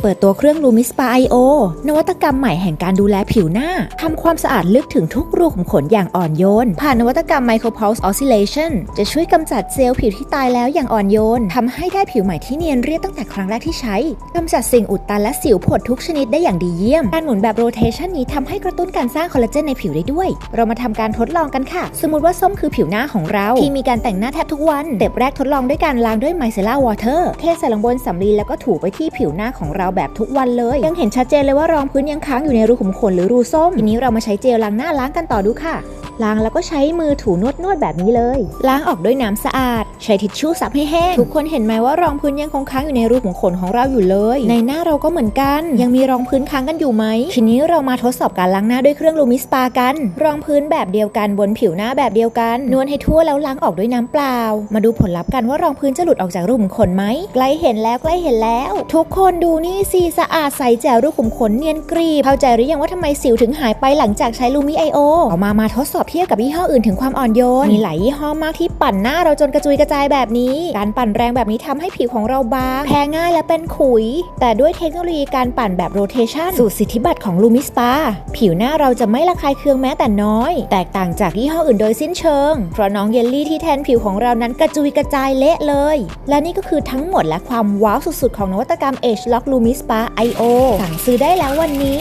เปิดตัวเครื่อง Lumis Spa IO นวัตกรรมใหม่แห่งการดูแลผิวหน้า ทำความสะอาดลึกถึงทุกรูขุมขนอย่างอ่อนโยน ผ่านนวัตกรรม Micro Pulse Oscillation จะช่วยกำจัดเซลล์ผิวที่ตายแล้วอย่างอ่อนโยน ทำให้ได้ผิวใหม่ที่เนียนเรียบตั้งแต่ครั้งแรกที่ใช้ กำจัดสิ่งอุดตันและสิวผดทุกชนิดได้อย่างดีเยี่ยม การหมุนแบบ rotation นี้ทำให้กระตุ้นการสร้างคอลลาเจนในผิวได้ด้วย เรามาทำการทดลองกันค่ะ สมมติว่าส้มคือผิวหน้าของเราที่มีการแต่งหน้าแทบทุกวันเด็บแรกทดลองด้วยการล้างด้วย micellar water เทใส่ลงบนสำลีแล้วก็ถูไปที่ผิวหน้าของเราแบบทุกวันเลย ยังเห็นชัดเจนเลยว่ารองพื้นยังค้างอยู่ในรูขุมขนหรือรูส้มทีนี้เรามาใช้เจลล้างหน้าล้างกันต่อดูค่ะล้างแล้วก็ใช้มือถูนวดนวดแบบนี้เลย ล้างออกด้วยน้ำสะอาด ใช้ทิชชู่ซับให้แห้ง ทุกคนเห็นไหมว่ารองพื้นยังคงค้างอยู่ในรูขุมขนของเราอยู่เลย ในหน้าเราก็เหมือนกัน ยังมีรองพื้นค้างกันอยู่ไหม ทีนี้เรามาทดสอบการล้างหน้าด้วยเครื่องลูมิสปากัน รองพื้นแบบเดียวกันบนผิวหน้าแบบเดียวกัน นวดให้ทั่วแล้วล้างออกด้วยน้ำเปล่า มาดูผลลัพธ์กันว่ารองพื้นจะหลุดออกจากรูขุมขนไหมใกล้เห็นแล้วใกล้เห็นแล้ว ทุกคนดูนี่สิสะอาดใสแจ๋วรูขุมขนเนียนกรีบเข้าใจหรือยังว่าทำไมสิวถึงหายไปหลังจากใช้ลูมิไอโอออกมามาทดสอบเทียบกับยี่ห้ออื่นถึงความอ่อนโยนมีหลายยี่ห้อมากที่ปั่นหน้าเราจนกระจุยกระจายแบบนี้ การปั่นแรงแบบนี้ทำให้ผิวของเราบางแพ้ง่ายและเป็นขุย แต่ด้วยเทคโนโลยีการปั่นแบบโรเทชันสูตรสิทธิบัตรของลูมิสปาผิวหน้าเราจะไม่ระคายเคืองแม้แต่น้อย แตกต่างจากยี่ห้ออื่นโดยสิ้นเชิง เพราะน้องเยลลี่ที่แทนผิวของเรานั้นกระจุยกระจายเละเลย และนี่ก็คือทั้งหมดและความว้าวสุดๆ ของนวัตกรรม Age Lock Lumis Spa IO สั่งซื้อได้แล้ววันนี้